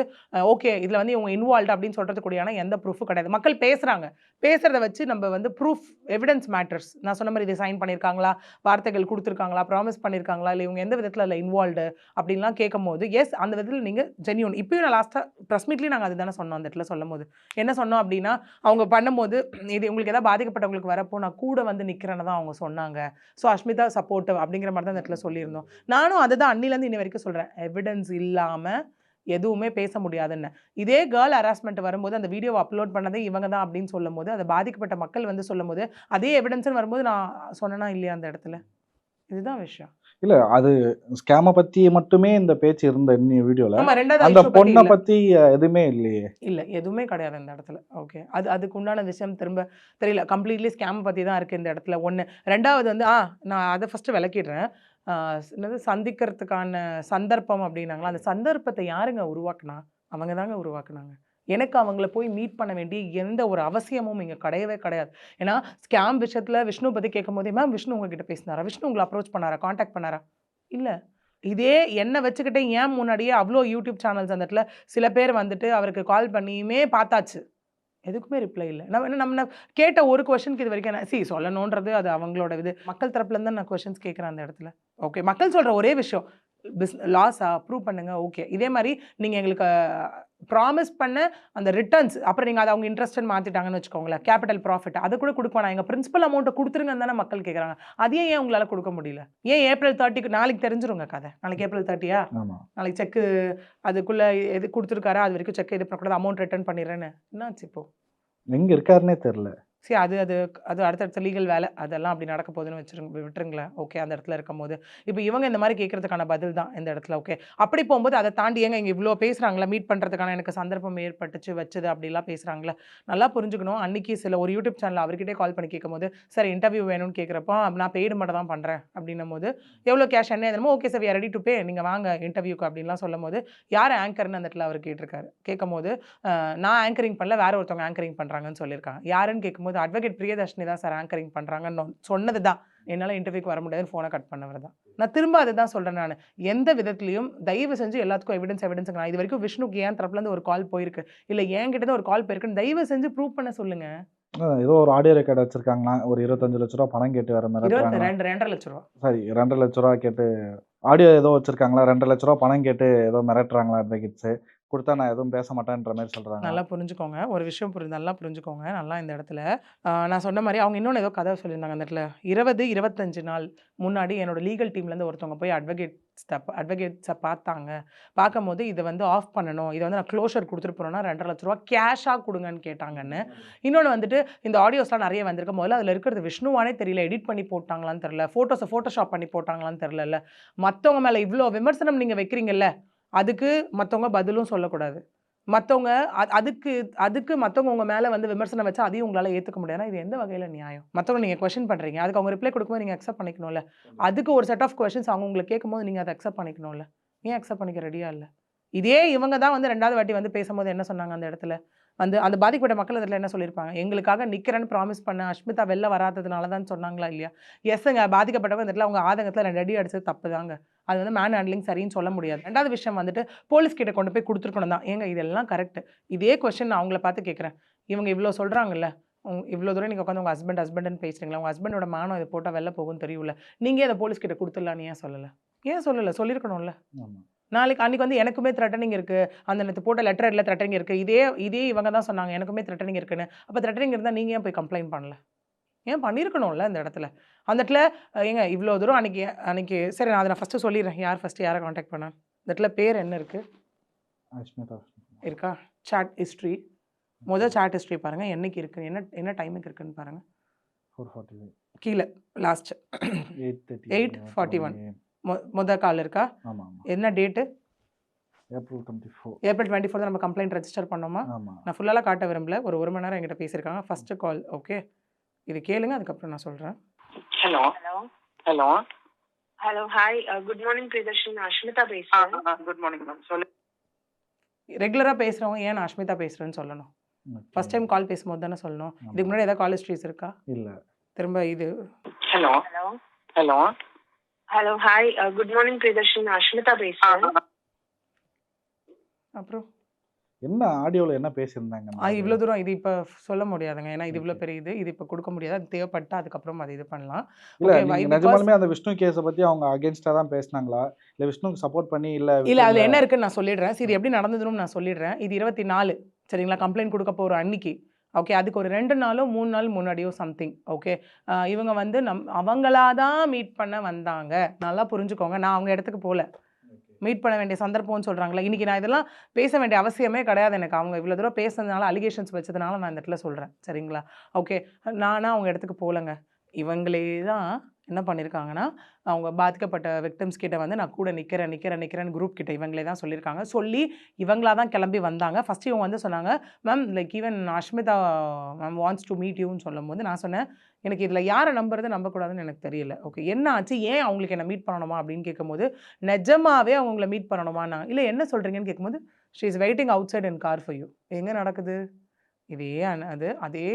Speaker 4: ஓகே இதில் வந்து இவங்க இன்வால்வ் அப்படின்னு சொல்கிறது கூடியான எந்த ப்ரூஃபும் கிடையாது. மக்கள் பேசுகிறாங்க பேசுகிறத வச்சு நம்ம வந்து ப்ரூஃப் எவிடன்ஸ் மேட்டர்ஸ் நான் சொன்ன மாதிரி இதை சைன் பண்ணியிருக்காங்களா? வார்த்தைகள் கொடுத்துருக்காங்களா? ப்ராமிஸ் பண்ணியிருக்காங்களா? இல்லை இவங்க எந்த விதத்தில் இல்லை இன்வால்வ்டு அப்படின்லாம் கேட்கும் போது எஸ் அந்த விதத்தில் நீங்கள் ஜென்யூன் இப்பயும் நான் லாஸ்ட்டாக ப்ரெஸ் மீட்லேயும் நாங்கள் அதுதானே சொன்னோம் அந்த இடத்துல சொல்லும் போது என்ன சொன்னோம் அப்படின்னா அவங்க பண்ணும்போது இது உங்களுக்கு ஏதாவது பாதிக்கப்பட்டவங்களுக்கு வரப்போ நான் கூட வந்து நிற்கிறேன்னு தான் அவங்க சொன்னாங்க. ஸோ அஷ்மிதா சப்போர்ட்டிவ் அப்படிங்கிற மாதிரி தான் அந்த இடத்துல சொல்லியிருந்தோம். நானும் அதை தான் அன்னிலேருந்து இன்னி வரைக்கும் சொல்கிறேன் எவிடன்ஸ் இல்லாமல் எதுவுமே பேச முடியாதுன்னு. இதே கேர்ள் ஹராஸ்மெண்ட் வரும்போது அந்த வீடியோவை அப்லோட் பண்ணதே இவங்க தான் அப்படின்னு சொல்லும் போது அதை பாதிக்கப்பட்ட மக்கள் வந்து சொல்லும் போது அதே எவிடன்ஸ்னு வரும்போது நான் சொன்னேனா இல்லையா அந்த இடத்துல? இதுதான் விஷயம்.
Speaker 5: இல்ல அது ஸ்கேமை பத்தி மட்டுமே இந்த பேச்சு இருந்த இன்னி வீடியோல. அந்த பொண்ணை. பத்தி எதுவுமே இல்லையே.
Speaker 4: இல்ல எதுவுமே கிடையாது இந்த இடத்துல. ஓகே அது அதுக்கு உண்டான விஷயம் திரும்ப தெரியல. கம்ப்ளீட்லி ஸ்கேம் பத்தி தான் இருக்கு இந்த இடத்துல. ஒண்ணு. ரெண்டாவது வந்து ஆ நான் அதை ஃபர்ஸ்ட் விளக்கிடுறேன். என்னது சந்திக்கிறதுக்கான சந்தர்ப்பம் அப்படின்னாங்களா? அந்த சந்தர்ப்பத்தை யாருங்க உருவாக்குனா? அவங்க தாங்க உருவாக்குனாங்க. எனக்கு அவங்கள போய் மீட் பண்ண வேண்டிய எந்த ஒரு அவசியமும் இங்கே கிடையவே கிடையாது. ஏன்னா ஸ்கேம் விஷயத்தில் விஷ்ணு பற்றி கேட்கும் போதே மேம் விஷ்ணு உங்ககிட்ட பேசினாரா? விஷ்ணு உங்களை அப்ரோச் பண்ணாரா? காண்டாக்ட் பண்ணாரா? இல்லை. இதே என்னை வச்சுக்கிட்டே ஏன் முன்னாடியே அவ்வளோ யூடியூப் சேனல்ஸ் அந்த இடத்துல சில பேர் வந்துட்டு அவருக்கு கால் பண்ணியுமே பார்த்தாச்சு. எதுக்குமே ரிப்ளை இல்லை. நம்ம என்ன நம்ம கேட்ட ஒரு கொஷனுக்கு இது வரைக்கும் சி சொல்லணுன்றது அது அவங்களோட இது. மக்கள் தரப்புலேருந்து நான் கொஷின்ஸ் கேட்குறேன் அந்த இடத்துல. ஓகே மக்கள் சொல்கிற ஒரே விஷயம் பிஸ் லாஸா ப்ரூவ் பண்ணுங்க ஓகே இதே மாதிரி நீங்கள் எங்களுக்கு ப்ராமிஸ் பண்ண அந்த ரிட்டர்ன்ஸ் அப்புறம் நீங்கள் அதை அவங்க இன்ட்ரெஸ்ட் மாற்றிட்டாங்கன்னு வச்சுக்கோங்களேன் கேபிட்டல் ப்ராஃபிட் அதை கூட கொடுக்க நான் எங்கள் பிரின்சிபல் அமௌண்ட்டை கொடுத்துருங்கன்னு தானே மக்கள் கேட்குறாங்க அதையே ஏன் உங்களால் கொடுக்க முடியல? ஏன் ஏப்ரல் தேர்ட்டிக்கு நாளைக்கு தெரிஞ்சிருங்க கதை. நாளைக்கு ஏப்ரல் தேர்ட்டியா நாளைக்கு செக்கு அதுக்குள்ளே எது கொடுத்துருக்காரா அது வரைக்கும் செக் இது பண்ணக்கூடாது அமௌண்ட் ரிட்டர்ன் பண்ணிடுறேன்னு. என்னாச்சு இப்போ?
Speaker 5: எங்க இருக்காருன்னே தெரியல.
Speaker 4: சரி அது அது அது அடுத்தடுத்த லீகல் வேலை அதெல்லாம் அப்படி நடக்க போகுதுன்னு வச்சிருங்க விட்டுருங்களேன். ஓகே அந்த இடத்துல இருக்கும் போது இப்போ இவங்க இந்த மாதிரி கேட்கறதுக்கான பதில் தான் இந்த இடத்துல. ஓகே அப்படி போகும்போது அதை தாண்டி ஏங்க இங்கே இவ்வளோ பேசுகிறாங்களா மீட் பண்ணுறதுக்கான எனக்கு சந்தர்ப்பம் ஏற்பட்டுச்சு வச்சது அப்படிலாம் பேசுகிறாங்களா நல்லா புரிஞ்சுக்கணும். அன்னைக்கு சில ஒரு யூடியூப் சேனல் அவர்கிட்டே கால் பண்ணி கேட்கும்போது சார் இன்டர்வியூ வேணும்னு கேட்குறப்போ நான் பெய்டு மட்டும் தான் பண்ணுறேன் அப்படின்னும் போது எவ்வளோ கேஷ் என்ன எதுமோ okay sir ready to pay நீங்கள் வாங்க இன்டர்வியூக்கு அப்படின்லாம் சொல்லும் போது யார் ஆங்கர்னு அந்த இடத்துல அவர் கேட்டிருக்காரு. கேட்கும் போது நான் ஆங்கரிங் பண்ணல வேற ஒருத்தவங்க ஆங்கரிங் பண்ணுறாங்கன்னு சொல்லியிருக்காங்க. யாருன்னு கேட்கும்போது அட்வொகேட் பிரியதர்ஷினி தான் சார் ஆங்கரிங் பண்ணுறாங்கன்னு சொன்னது தான் என்னால் இன்டர்வியூக்கு வர முடியாதுன்னு ஃபோனை கட் பண்ணவர் தான் நான் திரும்ப அதுதான் சொல்கிறேன் நான். எந்த விதத்துலையும் தயவு செஞ்சு எல்லாத்துக்கும் எவிடன்ஸ் எவிடன்ஸ் நான் இது வரைக்கும் விஷ்ணுக்கு ஏன் தரப்புலேருந்து ஒரு கால் போயிருக்கு. இல்லை என்கிட்ட இருந்து ஒரு கால் போயிருக்குன்னு தயவு செஞ்சு ப்ரூவ் பண்ண சொல்லுங்க.
Speaker 5: ஏதோ ஒரு ஆடியோ ரெக்கார்ட் வச்சிருக்காங்களா? ஒரு இருபத்தஞ்சு லட்ச ரூபா பணம் கேட்டு வர மாதிரி?
Speaker 4: ரெண்டு ரெண்டரை லட்ச ரூபா.
Speaker 5: சரி ரெண்டரை லட்ச ரூபா கேட்டு ஆடியோ ஏதோ வச்சிருக்காங்களா? ரெண்டரை லட்ச ரூபா பணம் கேட்டு ஏதோ மிரட்டுறாங்களா அட்வொகேட்ஸ் கொடுத்தா நான் எதுவும் பேச மாட்டேன்ற மாதிரி சொல்கிறாங்க
Speaker 4: நல்லா புரிஞ்சுக்கோங்க. ஒரு விஷயம் புரிஞ்சு நல்லா புரிஞ்சுக்கோங்க. நல்லா இந்த இடத்துல நான் சொன்ன மாதிரி அவங்க இன்னொன்று ஏதோ கதை சொல்லியிருந்தாங்க அந்த இடத்துல. இருபது இருபத்தஞ்சு நாள் முன்னாடி என்னோட லீகல் டீம்லேருந்து ஒருத்தவங்க போய் அட்வொகேட்ஸ் அட்வொகேட்ஸை பார்த்தாங்க. பார்க்கும்போது இதை வந்து ஆஃப் பண்ணணும். இதை வந்து நான் க்ளோஷர் கொடுத்துட்டு போகிறோன்னா ரெண்டரை லட்ச ரூபா கேஷாக கொடுங்கன்னு கேட்டாங்கன்னு. இன்னொன்று வந்துட்டு இந்த ஆடியோஸ்லாம் நிறைய வந்திருக்கு. முதல்ல அதில் இருக்கிறது விஷ்ணுவானே தெரியல. எடிட் பண்ணி போட்டாங்களான்னு தெரில ஃபோட்டோஸை ஃபோட்டோஷாப் பண்ணி போட்டாங்களான்னு தெரியல மற்றவங்க மேலே இவ்வளோ விமர்சனம் நீங்கள் வைக்கிறீங்கல்ல அதுக்கு மற்றவங்க பதிலும் சொல்லக்கூடாது. மற்றவங்க அதுக்கு அதுக்கு மற்றவங்க உங்கள் மேலே வந்து விமர்சனம் வச்சா அதையும் உங்களால் ஏற்றுக்க முடியாதுன்னா இது எந்த வகையில் நியாயம்? மற்றவங்க நீங்கள் கொஷின் பண்ணுறீங்க அதுக்கு அவங்க ரிப்ளை கொடுக்கும்போது நீங்கள் அக்செப்ட் பண்ணிக்கணும்ல. அதுக்கு ஒரு செட் ஆஃப் கொஷின்ஸ் அவங்க உங்களுக்கு கேட்கும்போது நீங்கள் அதை அக்செப்ட் பண்ணிக்கணும்ல. ஏன் அக்செப்ட் பண்ணிக்க ரெடியாக இல்லை? இதே இவங்க தான் வந்து ரெண்டாவது வாட்டி வந்து பேசும்போது என்ன சொன்னாங்க அந்த இடத்துல? வந்து அந்த பாதிக்கப்பட்ட மக்கள் அதில் என்ன சொல்லியிருப்பாங்க? எங்களுக்காக நிற்கிறேன்னு ப்ராமிஸ் பண்ண அஷ்மிதா வெளில வராததுனால தான் சொன்னாங்களா இல்லையா? எஸ்ங்க பாதிக்கப்பட்டவங்க இந்த இடத்துல அவங்க ஆதங்கத்தில் ரெண்டு அடி அடிச்சது தப்பு தாங்க அது வந்து மேன் ஹேண்ட்லிங் சரின்னு சொல்ல முடியாது. ரெண்டாவது விஷயம் வந்துட்டு போலீஸ் கிட்ட கொண்டு போய் கொடுத்துருக்கணும் தான். ஏங்க இதெல்லாம் கரெக்ட் இதே கொஸ்டின் நான் அவங்கள பார்த்து கேட்குறேன். இவங்க இவ்வளோ சொல்கிறாங்கல்ல உங்க இவ்வளோ தூரம் நீங்கள் உட்காந்து உங்கள் ஹஸ்பண்ட் ஹஸ்பண்ட்னு பேசுறீங்களா? உங்கள் ஹஸ்பண்டோட மானம் இதை போட்டால் வெளில போகும்னு தெரியல நீங்கள் அதை போலீஸ் கிட்ட கொடுத்துடலான்னு ஏன் சொல்லலை? ஏன் சொல்லலை? சொல்லியிருக்கணும்ல.
Speaker 5: ஆமாம்
Speaker 4: நாளைக்கு அன்னைக்கு வந்து எனக்குமே த்ரெட்டனிங் இருக்குது அந்த நேற்று போட்ட லெட்டரில் த்ரெட்டனிங் இருக்குது இதே இதே இவங்க தான் சொன்னாங்க எனக்குமே த்ரெட்டனிங் இருக்குன்னு. அப்போ த்ரெட்டனிங் இருந்தால் நீங்கள் ஏன் போய் கம்ப்ளைண்ட் பண்ணல? ஏன் பண்ணியிருக்கணும்ல இந்த இடத்துல? அந்த இடத்துல ஏங்க இவ்வளோ தூரம் அன்னைக்கு அன்னைக்கு சரி நான் அதை நான் ஃபஸ்ட்டு சொல்லிடுறேன். யார் ஃபஸ்ட்டு யாரை காண்டாக்ட் பண்ணேன் இந்த இடத்துல பேர் என்ன இருக்குது இருக்கா? சாட் ஹிஸ்ட்ரி முதல் சாட் ஹிஸ்ட்ரி பாருங்கள் என்னைக்கு இருக்குது என்ன என்ன டைமுக்கு இருக்குன்னு பாருங்கள்
Speaker 5: ஃபோர் ஃபார்ட்டி
Speaker 4: கீழே லாஸ்ட்
Speaker 5: எயிட் தேர்ட்டி
Speaker 4: 8:41. மொ முத கால் இருக்கா? என்ன date
Speaker 5: April twenty four
Speaker 4: April twenty four நம்ம கம்ப்ளைண்ட் ரெஜிஸ்டர் பண்ணோமா? நான் ஃபுல்லாக காட்ட விரும்பல. ஒரு ஒரு மணி நேரம் என்கிட்ட பேசியிருக்காங்க. ஃபஸ்ட்டு கால் ஓகே இது கேளுங்க அதுக்கப்புறம் நான் சொல்கிறேன்
Speaker 1: hello
Speaker 2: hello
Speaker 1: hello
Speaker 2: hello hi good morning Priyadarshini Ashmita பேசுகிறேன்
Speaker 1: குட் மார்னிங் மேம் சொல்லு.
Speaker 4: ரெகுலராக பேசுகிறவங்க ஏன் நான் அஷ்மிதா பேசுகிறேன்னு சொல்லணும்? ஃபஸ்ட் டைம் கால் பேசும்போது தானே சொல்லணும். இதுக்கு முன்னாடி ஏதாவது கால் ஹிஸ்ட்ரிஸ் இருக்கா?
Speaker 5: இல்ல.
Speaker 4: திரும்ப இது.
Speaker 1: Hello
Speaker 2: hello
Speaker 1: hello
Speaker 2: hi good morning Priyadarshini Ashmita பேசுகிறேன்
Speaker 4: அப்புறம்?
Speaker 5: என்ன ஆடியோல என்ன பேசியிருந்தாங்க?
Speaker 4: இவ்வளோ தூரம் இது இப்போ சொல்ல முடியாதுங்க. ஏன்னா இது இவ்வளோ பெரிய இது. இது இப்போ கொடுக்க முடியாது. அது தேவைப்பட்டா அதுக்கப்புறம் அது இது பண்ணலாம்.
Speaker 5: இல்ல நிஜமாலுமே அந்த விஷ்ணு கேஸை பத்தி அவங்க அகேன்ஸ்டா தான் பேசுனாங்களா? இல்ல விஷ்ணுக்கு சப்போர்ட் பண்ணி இல்ல
Speaker 4: இல்லை அதில் என்ன இருக்குன்னு நான் சொல்லிடுறேன். சரி எப்படி நடந்ததுன்னு நான் சொல்லிடுறேன். இது இருபத்தி நாலு. சரிங்களா? கம்ப்ளைண்ட் கொடுக்க போகிற அன்னைக்கு. ஓகே அதுக்கு ஒரு ரெண்டு நாளோ மூணு நாள் முன்னாடியோ சம்திங் ஓகே இவங்க வந்து நம் அவங்களா தான் மீட் பண்ண வந்தாங்க. நல்லா புரிஞ்சுக்கோங்க. நான் அவங்க இடத்துக்கு போகல மீட் பண்ண வேண்டிய சந்தர்ப்பம்னு சொல்கிறாங்களே இன்றைக்கி நான் இதெல்லாம் பேச வேண்டிய அவசியமே கிடையாது எனக்கு. அவங்க இவ்வளோ தூரம் பேசுனதுனால அலிகேஷன்ஸ் வச்சதுனால நான் இந்த இடத்துல சொல்கிறேன் சரிங்களா? ஓகே நானா அவங்க இடத்துக்கு போகலங்க இவங்களே தான் என்ன பண்ணியிருக்காங்கன்னா அவங்க பாதிக்கப்பட்ட விக்டம்ஸ் கிட்ட வந்து நான் கூட நிற்கிறேன் நிற்கிறேன் நிற்கிறேன் குரூப் கிட்ட இவங்களே தான் சொல்லியிருக்காங்க சொல்லி இவங்களா தான் கிளம்பி வந்தாங்க. ஃபஸ்ட்டு இவங்க வந்து சொன்னாங்க ma'am like even Ashmita ma'am wants to meet யூன்னு சொல்லும்போது நான் சொன்னேன் எனக்கு இதில் யாரை நம்புறது நம்பக்கூடாதுன்னு எனக்கு தெரியல. ஓகே என்ன ஆச்சு? ஏன் அவங்களுக்கு என்ன மீட் பண்ணணுமா? அப்படின்னு கேட்கும்போது நிஜமாவே அவங்கள மீட் பண்ணணுமா நான் இல்லை என்ன சொல்கிறீங்கன்னு கேட்கும்போது she is waiting outside N car for you எங்கே நடக்குது? இதே அது அதே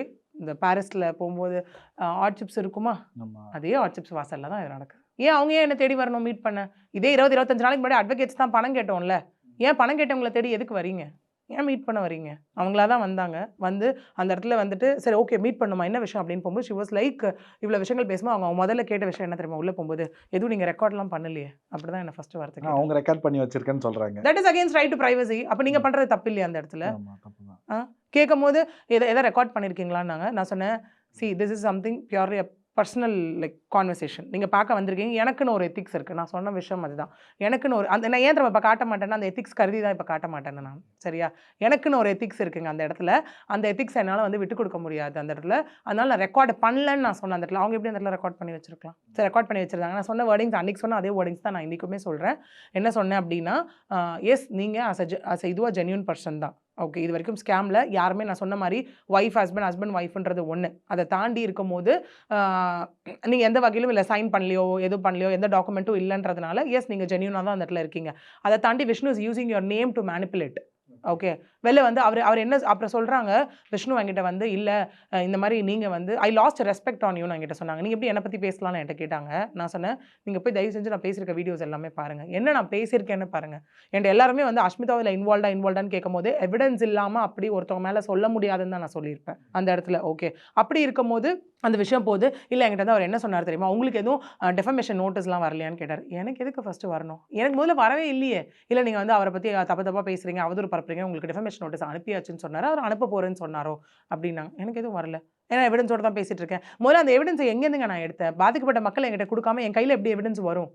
Speaker 4: இந்த பாரிஸில் போகும்போது ஆட் சிப்ஸ் இருக்குமா? அதே ஆட் சிப்ஸ் வாசலில் தான் இது நடக்குது. ஏன் அவங்க ஏன் என்ன தேடி வரணும்? மீட் பண்ண? இதே இருபது இருபத்தஞ்சு நாளைக்கு முன்னாடி அட்வொகேட்ஸ் தான் பணம் கேட்டோம்ல. ஏன் பணம் கேட்டவங்கள தேடி எதுக்கு வரீங்க? ஏன் மீட் பண்ண வரீங்க அவங்களா தான் வந்தாங்க. வந்து அந்த இடத்துல வந்துட்டு சரி ஓகே மீட் பண்ணுமா? என்ன விஷயம்? அப்படின்னு போகும்போது ஷி வாஸ் லைக் இவ்வளோ விஷயங்கள் பேசும்போது அவங்க முதல்ல கேட்ட விஷயம் என்ன தெரியுமா? உள்ளே போகும்போது எதுவும் நீங்கள் ரெக்கார்ட்லாம் பண்ணலையே. அப்படி தான் என்ன ஃபஸ்ட்டு வார்த்தை
Speaker 5: அவங்க ரெக்கார்ட் பண்ணி வச்சிருக்கேன்னு சொல்றாங்க.
Speaker 4: That is against right to privacy அப்போ நீங்கள் பண்ணுறது தப்பு இல்லையா அந்த இடத்துல? கேட்கும் போது எதை எதை ரெக்கார்ட் பண்ணியிருக்கீங்களான்னாங்க நான் சொன்னேன் see this is something purely personal like conversation நீங்கள் பார்க்க வந்திருக்கீங்க. எனக்குன்னு ஒரு எத்திக்ஸ் இருக்குது நான் சொன்ன விஷயம் அதுதான். எனக்குன்னு ஒரு அந்த நான் ஏன் இப்போ காட்ட மாட்டேன்னா அந்த எத்திக்ஸ் கருதி தான் இப்போ காட்ட மாட்டேன்னு நான். சரியா? எனக்குன்னு ஒரு எத்திக்ஸ் இருக்குங்க அந்த இடத்துல. அந்த எத்திக்ஸ் என்னால் வந்து விட்டு கொடுக்க முடியாது அந்த இடத்துல. அதனால் நான் ரெக்கார்டு பண்ணலன்னு நான் சொன்னேன் அந்த இடத்துல. அவங்க எப்படி அந்த இடத்துல ரெக்கார்ட் பண்ணி வச்சிருக்கலாம்? சரி ரெக்கார்ட் பண்ணி வச்சிருந்தாங்க. நான் சொன்ன வேர்டிங்ஸ் அன்றைக்கி சொன்ன அதே வேர்டிங்ஸ் தான் நான் இன்றைக்குமே சொல்கிறேன் என்ன சொன்னேன் அப்படின்னா எஸ் நீங்கள் அஸ் அ அஸ் இதுவாக ஜென்யூன் பர்சன் தான். ஓகே இது வரைக்கும் ஸ்கேமில் யாருமே நான் சொன்ன மாதிரி ஒய்ஃப் ஹஸ்பண்ட் ஹஸ்பண்ட் ஒய்ஃப்ன்றது ஒன்று அதை தாண்டி இருக்கும்போது நீங்கள் எந்த வகையிலும் இல்லை சைன் பண்ணலையோ எதுவும் பண்ணலையோ எந்த டாக்குமெண்ட்டும் இல்லைன்றதுனால எஸ் நீங்கள் ஜென்யூனாக தான் அந்த இடத்துல இருக்கீங்க. அதை தாண்டி Vishnu is using your name to manipulate okay வெளில வந்து அவர் அவர் என்ன அப்புறம் சொல்கிறாங்க விஷ்ணு என்கிட்ட வந்து இல்லை இந்த மாதிரி நீங்கள் வந்து ஐ லாஸ்ட் ரெஸ்பெக்ட் ஆன் யூன்னு என்கிட்ட சொன்னாங்க. நீங்கள் எப்படி என்னை பற்றி பேசலாம்னு என்கிட்ட கேட்டாங்க. நான் சொன்னேன் நீங்கள் போய் தயவு செஞ்சு நான் பேசியிருக்க வீடியோஸ் எல்லாமே பாருங்கள் என்ன நான் பேசியிருக்கேன்னு பாருங்கள் என்கிட்ட எல்லாருமே வந்து அஷ்மிதாவில் இன்வால்வ்டா இன்வால்வ்டான்னு கேட்கும்போது எவிடன்ஸ் இல்லாமல் அப்படி ஒருத்தவங்க மேலே சொல்ல முடியாதுன்னு தான் நான் சொல்லியிருப்பேன் அந்த இடத்துல. ஓகே அப்படி இருக்கும்போது அந்த விஷயம் போது இல்லை என்கிட்ட வந்து அவர் என்ன சொன்னார் தெரியுமா? உங்களுக்கு எதுவும் டெஃபமேஷன் நோட்டீஸ்லாம் வரலையான்னு கேட்டார். எனக்கு எதுக்கு ஃபஸ்ட்டு வரணும்? எனக்கு முதல்ல வரவே இல்லையே. இல்லை நீங்கள் வந்து அவரை பற்றி தப்பு தப்பாக பேசுகிறீங்க அவதூறு பரப்புறீங்க உங்களுக்கு டெஃபமேஷன் நோட்டீஸ் அனுப்பியாச்சுன்னு சொன்னார்? அவர் அனுப்ப போகிறேன்னு சொன்னாரோ? அப்படின்னாங்க. எனக்கு எதுவும் வரல. ஏன்னா எவிடன்ஸோட தான் பேசிகிட்டு இருக்கேன். முதல்ல அந்த எவிடன்ஸை எங்கேருந்துங்க நான் எடுத்தேன்? பாதிக்கப்பட்ட மக்கள் என்கிட்ட கொடுக்காம என் கையில் எப்படி எவிடன்ஸ் வரும்?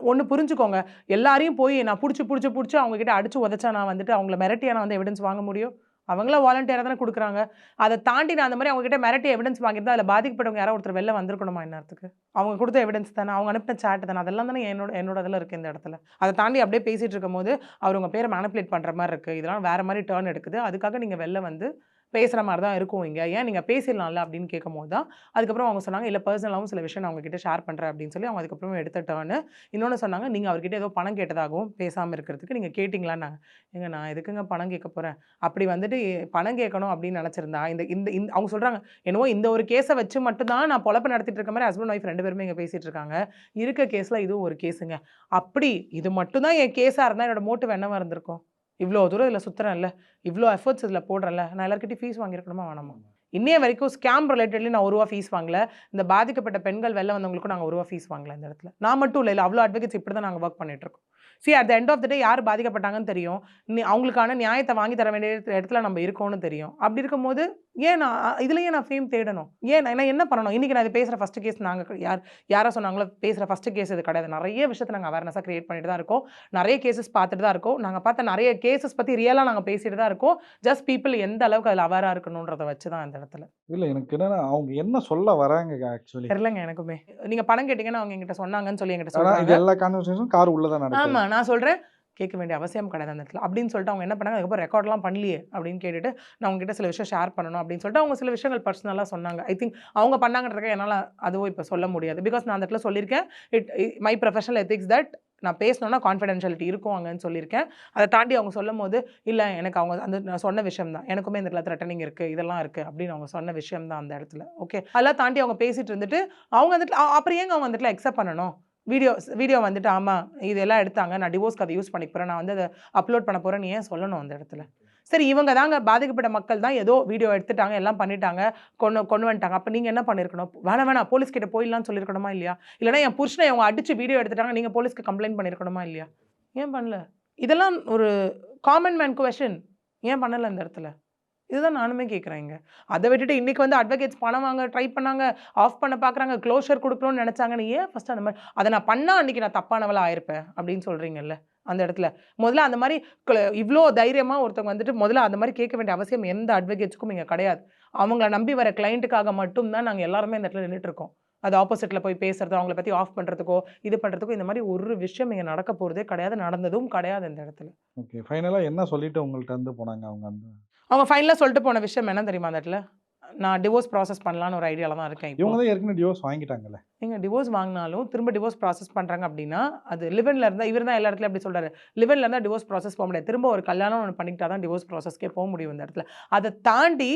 Speaker 4: ஒன்று புரிஞ்சுக்கோங்க. எல்லாரையும் போய் நான் பிடிச்சி பிடிச்சி பிடிச்சி அவங்க கிட்ட அடிச்சு உதச்சா நான் வந்துட்டு அவங்கள மிரட்டியா நான் வந்து எவிடன்ஸ் வாங்க முடியும்? அவங்கள வாலண்டியராக தானே கொடுக்குறாங்க. அதை தாண்டி நான் அந்த மாதிரி அவங்ககிட்ட மிரட்டி எவிடன்ஸ் வாங்கியிருந்தா அதில் பாதிக்கப்பட்டவங்க யாரோ ஒருத்தர் வெளில வந்திருக்கணுமா என்னத்துக்கு அவங்க கொடுத்த எவிடன்ஸ் தானே அவங்க அனுப்பின சாட் தானே அதெல்லாம் தானே என்னோட என்னோட இதில் இருக்குது இந்த இடத்துல. அதை தாண்டி அப்படியே பேசிகிட்டு இருக்கும்போது அவர் உங்கள் பேரை மேனிப்புலேட் பண்ணுற மாதிரி இருக்குது இதெல்லாம் வேறு மாதிரி டேர்ன் எடுக்குது. அதுக்காக நீங்கள் வெளில வந்து பேசுகிற மாதிரி தான் இருக்கும் இங்கே. ஏன் நீங்கள் பேசிடலாம்ல அப்படின்னு கேட்கும் போது தான் அதுக்கப்புறம் அவங்க சொன்னாங்க இல்லை பர்சனலாகவும் சில விஷயம் நான் உங்ககிட்ட ஷேர் பண்ணுறேன் அப்படின்னு சொல்லி அவங்க அதுக்கப்புறம் எடுத்த டேர்னு இன்னொன்று சொன்னாங்க நீங்கள் அவர்கிட்ட ஏதோ பணம் கேட்டதாகவும் பேசாமல் இருக்கிறதுக்கு நீங்கள் கேட்டிங்களான்னு எங்க நான் எதுக்குங்க பணம் கேட்க போகிறேன் அப்படி வந்துட்டு பணம் கேட்கணும் அப்படின்னு நினச்சிருந்தா இந்த இந்த இந்த அவங்க சொல்கிறாங்க என்னவோ இந்த ஒரு கேஸை வச்சு மட்டும்தான் நான் பொழப்பு நடத்திட்டு இருக்க மாதிரி ஹஸ்பண்ட் ஒய்ஃப் ரெண்டு பேருமே இங்கே பேசிகிட்டு இருக்காங்க. இருக்க கேஸில் இதுவும் ஒரு கேஸுங்க அப்படி இது மட்டும்தான் என் கேஸாக இருந்தால் என்னோட மோட்டிவ் என்னவாக இருந்திருக்கும்? இவ்வளோ தூரம் இதில் சுற்றுறேன்ல இவ்வளோ எஃபர்ட்ஸ் இதில் போடுறேன்ல நான் எல்லாருக்கிட்டையும் ஃபீஸ் வாங்கியிருக்கணுமா வேணாமா? இன்னைய வரைக்கும் ஸ்கேம் ரிலேட்டட்லி நான் ஒரு ரூபா ஃபீஸ் வாங்கல. இந்த பாதிக்கப்பட்ட பெண்கள் வெளில வந்தவங்களுக்கும் நாங்கள் ஒரு ரூபா ஃபீஸ் வாங்கல இந்த இடத்துல. நான் மட்டும் இல்லை இல்லை அவ்வளோ அட்வொகேட்ஸ் இப்படி தான் நாங்கள் ஒர்க் பண்ணிட்டு இருக்கோம் see at the end of the day யார் பாதிக்கப்பட்டாங்கன்னு தெரியும். நீ அவங்களுக்கான நியாயத்தை வாங்கி தர வேண்டிய இடத்துல நம்ம இருக்கோம்னு தெரியும். அப்படி இருக்கும்போது ஏன் நான் இதுலயே நான் ஃபேம் தேடணும். ஏன் நான் என்ன பண்ணணும்? இன்றைக்கி நான் இது பேசுகிற ஃபஸ்ட்டு கேஸ் நாங்கள் யார் யாரோ சொன்னாங்களோ பேசுகிற ஃபஸ்ட்டு கேஸ் இது கிடையாது. நிறைய விஷயத்தை நாங்கள் அவேர்னஸாக க்ரியேட் பண்ணிட்டு தான் இருக்கோம். நிறைய கேசஸ் பார்த்துட்டு தான் இருக்கோம். நாங்கள் பார்த்த நிறைய கேசஸ் பற்றி ரியலாக நாங்கள் பேசிட்டு தான் இருக்கோம். ஜஸ்ட் பீப்புள் எந்த அளவுக்கு அதில் அவேராக இருக்கணுன்றதை வச்சு தான் இந்த இடத்துல.
Speaker 5: இல்ல எனக்கு என்னன்னா அவங்க என்ன சொல்ல வராங்க ஆக்சுவலி
Speaker 4: தெரியலங்க எனக்குமே. நீங்கள் பணம் கேட்டிங்கன்னா அவங்க எங்கிட்ட சொன்னாங்கன்னு சொல்லி எங்கிட்ட
Speaker 5: ஆனா இது எல்லா கான்வர்சேஷனும் கார் உள்ளதான் நடக்குது.
Speaker 4: ஆமா நான் சொல்றேன் கேட்க வேண்டிய அவசியம் கிடையாது அந்த இடத்துல. அப்படின்னு சொல்லிட்டு அவங்க என்ன பண்ணாங்க அதுக்கப்புறம் ரெக்கார்ட்லாம் பண்ணலையே அப்படின்னு கேட்டுட்டு நான் உங்ககிட்ட சில விஷயம் ஷேர் பண்ணணும் அப்படின்னு சொல்லிட்டு அவங்க சில விஷயங்கள் பர்சனலாக சொன்னாங்க. ஐ திங்க் அவங்க பண்ணாங்கிறதுக்காக என்னால் அதுவும் இப்போ சொல்ல முடியாது. பிகாஸ் நான் அந்த இடத்துல சொல்லியிருக்கேன் it my professional ethics that நான் பேசணுன்னா கான்ஃபிடென்ஷியலிட்டி இருக்கும் அங்கன்னு சொல்லியிருக்கேன். அதை தாண்டி அவங்க சொல்லும் போது இல்லை எனக்கு அவங்க அந்த நான் சொன்ன விஷயம் தான். எனக்குமே இந்த இடத்துல த்ரெட்டனிங் இருக்குது இதெல்லாம் இருக்குது அப்படின்னு அவங்க சொன்ன விஷயம் தான் அந்த இடத்துல. ஓகே அதெல்லாம் தாண்டி அவங்க பேசிட்டு இருந்துட்டு அவங்க வந்துட்டு அப்புறம் ஏங்க அவங்க வந்துட்டு அக்செப்ட் பண்ணணும்? வீடியோ வீடியோ வந்துட்டு ஆமாம் இதெல்லாம் எடுத்தாங்க. நான் டிவோர்ஸ்க்கு அதை யூஸ் பண்ணிக்க போகிறேன் நான் வந்து அதை அப்லோட் பண்ண போகிறேன்னு ஏன் சொல்லணும் அந்த இடத்துல? சரி இவங்க தாங்க பாதிக்கப்பட்ட மக்கள் தான் ஏதோ வீடியோ எடுத்துட்டாங்க எல்லாம் பண்ணிட்டாங்க கொண்டு கொண்டு வந்துட்டாங்க. அப்போ நீங்கள் என்ன பண்ணியிருக்கணும் வேணாம் வேணாம் போலீஸ் கிட்ட போயிடலாம்னு சொல்லியிருக்கணுமா இல்லையா? இல்லைனா என் புருஷனை இவங்க அடிச்சு வீடியோ எடுத்துட்டாங்க நீங்கள் போலீஸ்க்கு கம்ப்ளைண்ட் பண்ணியிருக்கணுமா இல்லையா? ஏன் பண்ணல? இதெல்லாம் ஒரு காமன் மேன் கொஷின் ஏன் பண்ணலை இந்த இடத்துல? இதுதான் நானுமே கேட்குறேங்க அதை விட்டுட்டு இன்றைக்கி வந்து அட்வொகேட்ஸ் பணம் வாங்க ட்ரை பண்ணாங்க ஆஃப் பண்ண பார்க்குறாங்க க்ளோஷர் கொடுக்கணும்னு நினச்சாங்கன்னு ஏன் ஃபஸ்ட்டு அந்த மாதிரி அதை நான் பண்ணால் அன்றைக்கி நான் தப்பானவளாக ஆயிருப்பேன் அப்படின்னு சொல்கிறீங்கல்ல அந்த இடத்துல. முதல்ல அந்த மாதிரி இவ்வளோ தைரியமாக ஒருத்தவங்க வந்துட்டு முதல்ல அந்த மாதிரி கேட்க வேண்டிய அவசியம் எந்த அட்வொகேட்ஸுக்கும் இங்கே கிடையாது. அவங்கள நம்பி வர கிளைண்ட்டுக்காக மட்டும்தான் நாங்கள் எல்லாருமே இந்த இடத்துல நின்றுட்டுருக்கோம் அது ஆப்போசிட்டில் போய் பேசுறது அவங்கள பற்றி ஆஃப் பண்ணுறதுக்கோ இது பண்ணுறதுக்கோ இந்த மாதிரி ஒரு விஷயம் இங்கே நடக்க போகிறதே கிடையாது நடந்ததும் கிடையாது இந்த இடத்துல.
Speaker 5: ஓகே ஃபைனலாக என்ன சொல்லிட்டு உங்கள்கிட்ட இருந்து போனாங்க அவங்க வந்து
Speaker 4: அவங்க ஃபைனலாக சொல்லிட்டு போன விஷயம் என்ன தெரியுமா அந்த இடத்துல? நான் டிவோர்ஸ் ப்ராசஸ் பண்ணலான்னு ஒரு ஐடியாவில் தான் இருக்கேன்
Speaker 5: இவங்க தான் ஏற்கனவே டிவோர்ஸ் வாங்கிட்டாங்கல்ல?
Speaker 4: நீங்கள் டிவோர்ஸ் வாங்கினாலும் திரும்ப டிவோர்ஸ் ப்ராசஸ் பண்ணுறாங்க அப்படின்னா அது லிவனில் இருந்தால் இவர் தான் எல்லா இடத்துல எப்படி சொல்கிறாரு லிவனில் இருந்தால் டிவோர்ஸ் ப்ராசஸ் போக முடியாது. திரும்ப ஒரு கல்யாணம் ஒன்று பண்ணிக்கிட்டா தான் டிவோர்ஸ் ப்ராசஸ்க்கே போக முடியும் இந்த இடத்துல. அதை தாண்டி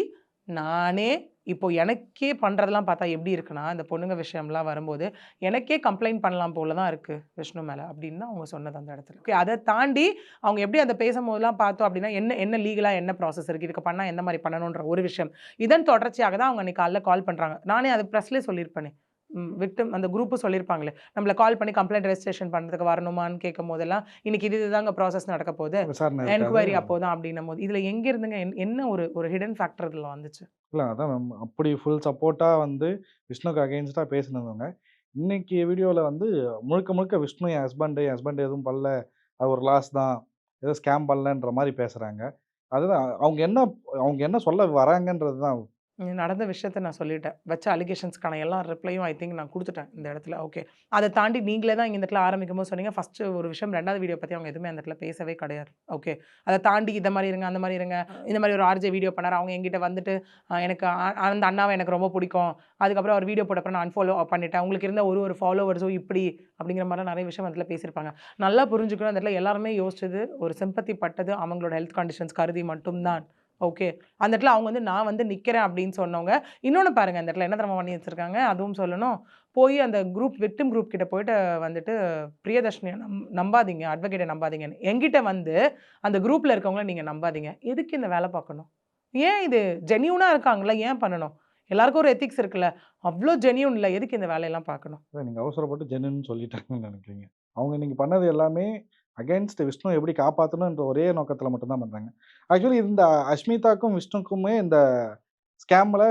Speaker 4: நானே இப்போ எனக்கே பண்ணுறதெல்லாம் பார்த்தா எப்படி இருக்குன்னா இந்த பொண்ணுங்க விஷயம்லாம் வரும்போது எனக்கே கம்ப்ளைண்ட் பண்ணலாம் போல தான் இருக்குது விஷ்ணு மேலே அப்படின்னு தான் அவங்க சொன்னது அந்த இடத்துல. ஓகே அதை தாண்டி அவங்க எப்படி அதை பேசும்போதெல்லாம் பார்த்தோம் அப்படின்னா என்ன என்ன லீகலாக என்ன ப்ராசஸ் இருக்குது இதுக்கு பண்ணால் எந்த மாதிரி பண்ணணுன்ற ஒரு விஷயம். இதன் தொடர்ச்சியாக தான் அவங்க அன்றைக்கி காலைல கால் பண்ணுறாங்க நானே அது ப்ரெஸ்லேயே சொல்லியிருப்பேனே. விக்டம் அந்த குரூப்பு சொல்லியிருப்பாங்களே நம்மளை கால் பண்ணி கம்ப்ளைண்ட் ரெஜிஸ்ட்ரேஷன் பண்ணுறதுக்கு வரணுமான்னு கேட்கும் போதெல்லாம் இன்னைக்கு இது இதுதாங்க ப்ராசஸ் நடக்க போகுது.
Speaker 5: விசாரணை
Speaker 4: என்கொயரி
Speaker 5: இருக்காது.
Speaker 4: அப்போதான் அப்படின்னும் போது இதில் எங்கே இருந்துங்க என்- என்ன ஒரு ஒரு ஹிடன் ஃபேக்டர் இதில் வந்துச்சு?
Speaker 5: இல்லை அதான் மேம் அப்படி ஃபுல் சப்போர்ட்டாக வந்து விஷ்ணுக்கு அகெயின்ஸ்டாக பேசினவங்க இன்னைக்கு வீடியோவில் வந்து முழுக்க முழுக்க விஷ்ணு என் ஹஸ்பண்டு என் ஹஸ்பண்ட் எதுவும் பண்ணல. அது ஒரு லாஸ் தான். ஏதோ ஸ்கேம் பண்ணலன்ற மாதிரி பேசுகிறாங்க அதுதான் அவங்க என்ன அவங்க என்ன சொல்ல வராங்கன்றது தான்
Speaker 4: நடந்த விஷயத்த நான் சொல்லிட்டேன். வச்ச அலிகேஷன்ஸ்க்கான எல்லா ரிப்ளையும் ஐ திங்க் நான் கொடுத்துட்டேன் இந்த இடத்துல. ஓகே அதை தாண்டி நீங்களே தான் இந்த இடத்துல ஆரம்பிக்கும் போது சொன்னீங்க. ஃபஸ்ட்டு ஒரு விஷயம். ரெண்டாவது வீடியோ பற்றி அவங்க எதுவுமே அந்த இடத்துல பேசவே கிடையாது. ஓகே அதை தாண்டி இந்த மாதிரி இருங்க அந்த மாதிரி இருங்க. இந்த மாதிரி ஒரு ஆர்ஜே வீடியோ பண்ணார். அவங்க எங்கிட்ட வந்துட்டு எனக்கு அந்த அண்ணாவை எனக்கு ரொம்ப பிடிக்கும். அதுக்கப்புறம் அவர் வீடியோ போட்டப்பறம் நான் அன்ஃபாலோ பண்ணிட்டேன். உங்களுக்கு இருந்த ஒரு ஒரு ஃபாலோவர்ஸும் இப்படி? அப்படிங்கிற மாதிரி நிறைய விஷயம் அதில் பேசியிருப்பாங்க. நல்லா புரிஞ்சுக்கணும். அந்த இடத்துல எல்லாருமே யோசிச்சது ஒரு சிம்பத்தி பட்டது அவங்களோட ஹெல்த் கண்டிஷன்ஸ் கருதி மட்டும்தான். ஓகே. அந்த இடத்துல அவங்க வந்து நான் வந்து நிற்கிறேன் அப்படின்னு சொன்னவங்க இன்னொன்று பாருங்கள் அந்த இடத்துல என்ன தரமா பண்ணி வச்சுருக்காங்க அதுவும் சொல்லணும். போய் அந்த குரூப் விக்டிம் குரூப் கிட்ட போயிட்டு வந்துட்டு பிரியதர்ஷினியை நம் நம்பாதீங்க அட்வொகேட்டை நம்பாதீங்கன்னு. எங்கிட்ட வந்து அந்த குரூப்பில் இருக்கவங்கள நீங்கள் நம்பாதீங்க. எதுக்கு இந்த வேலை பார்க்கணும்? ஏன் இது ஜெனியூனாக இருக்காங்களா? ஏன் பண்ணணும்? எல்லாருக்கும் ஒரு எத்திக்ஸ் இருக்குல்ல. அவ்வளோ ஜெனியூன் இல்லை. எதுக்கு இந்த வேலையெல்லாம் பார்க்கணும்?
Speaker 5: நீங்கள் அவசரப்பட்டு ஜென்யூன் சொல்லிட்டாங்கன்னு நினைக்கிறீங்க. அவங்க இன்னைக்கு பண்ணது எல்லாமே அகைன்ஸ்ட் விஷ்ணு எப்படி காப்பாற்றணுன்ற ஒரே நோக்கத்தில் மட்டும்தான் பண்ணுறாங்க ஆக்சுவலி இந்த அஷ்மிதாக்கும் விஷ்ணுக்குமே இந்த ஸ்கேமில்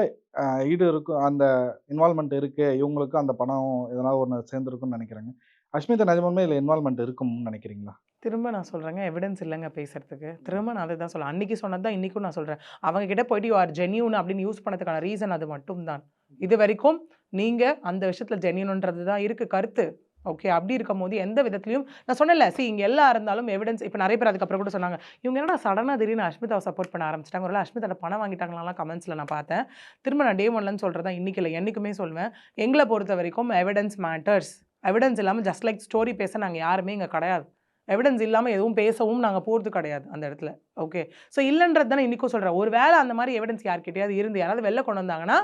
Speaker 5: ஈடு இருக்கும் அந்த இன்வால்மெண்ட் இருக்குது இவங்களுக்கும் அந்த பணம் எதனால் ஒன்று சேர்ந்துருக்குன்னு நினைக்கிறாங்க. அஷ்மிதா நிஜமாலுமே இதில் இன்வால்மெண்ட் இருக்கும்னு நினைக்கிறீங்களா?
Speaker 4: திரும்ப நான் சொல்கிறேங்க எவிடன்ஸ் இல்லைங்க பேசுறதுக்கு. திரும்ப நான் அதை தான் சொல்கிறேன் அன்றைக்கி சொன்னது தான் இன்றைக்கும் நான் சொல்கிறேன் அவங்க கிட்ட போயிட்டு யூ ஆர் ஜென்யூன் அப்படின்னு யூஸ் பண்ணதுக்கான ரீசன் அது மட்டும்தான். இது வரைக்கும் நீங்கள் அந்த விஷயத்தில் ஜென்யூன்ன்றது தான் இருக்குது கருத்து. ஓகே அப்படி இருக்கும் போது எந்த விதத்துலையும் நான் சொன்னேன்ல சி இங்கே எல்லாம் இருந்தாலும் எவிடன்ஸ் இப்போ நிறைய பேர் அதுக்கப்புறம் கூட சொன்னாங்க இவங்க என்னடா சடனாக திடீர்னு அஷ்மிதாவை சப்போர்ட் பண்ண ஆரம்பிச்சிட்டாங்க. ஒரு அஷ்மிதாவோட பணம் வாங்கிட்டாங்களாம் கமெண்ட்ஸில் நான் பார்த்தேன். திரும்ப நான் டே ஒன்லன்னு சொல்கிறதா இன்றைக்கி இல்லை என்றைக்குமே சொல்வேன். எங்களை பொறுத்த வரைக்கும் எவிடன்ஸ் மேட்டர்ஸ் எவிடன்ஸ் இல்லாமல் ஜஸ்ட் லைக் ஸ்டோரி பேச நாங்கள் யாருமே இங்கே கிடையாது. எவிடன்ஸ் இல்லாமல் எதுவும் பேசவும் நாங்கள் போகிறது கிடையாது அந்த இடத்துல. ஓகே ஸோ இல்லைன்றது தானே இன்றைக்கும் சொல்கிறேன் ஒரு வேளை அந்த மாதிரி எவிடன்ஸ் யார்கிட்டயாவது இருந்து யாராவது வெளில கொண்டு வந்தாங்கன்னா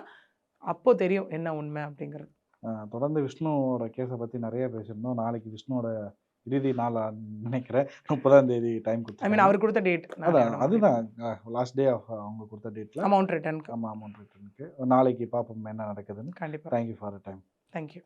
Speaker 4: அப்போது தெரியும் என்ன உண்மை அப்படிங்கிறது.
Speaker 5: தொடர்ந்து விஷ்ணுவோட கேஸை பற்றி நிறைய பேசியிருந்தோம். நாளைக்கு விஷ்ணுவோட இறுதி நாள் நினைக்கிறேன். முப்பதாம் தேதி டைம்
Speaker 4: ஐ மீன் அவர் கொடுத்த டேட்.
Speaker 5: அதான் அதுதான். லாஸ்ட் டே ஆஃப் அவங்க கொடுத்த டேட்டில்
Speaker 4: அமௌண்ட் ரிட்டர்னுக்கு
Speaker 5: ஆமாம் அமௌண்ட் ரிட்டர்னுக்கு நாளைக்கு பார்ப்போம் என்ன நடக்குதுன்னு.
Speaker 4: கண்டிப்பாக
Speaker 5: தேங்க்யூ ஃபார் டைம்
Speaker 4: தேங்க்யூ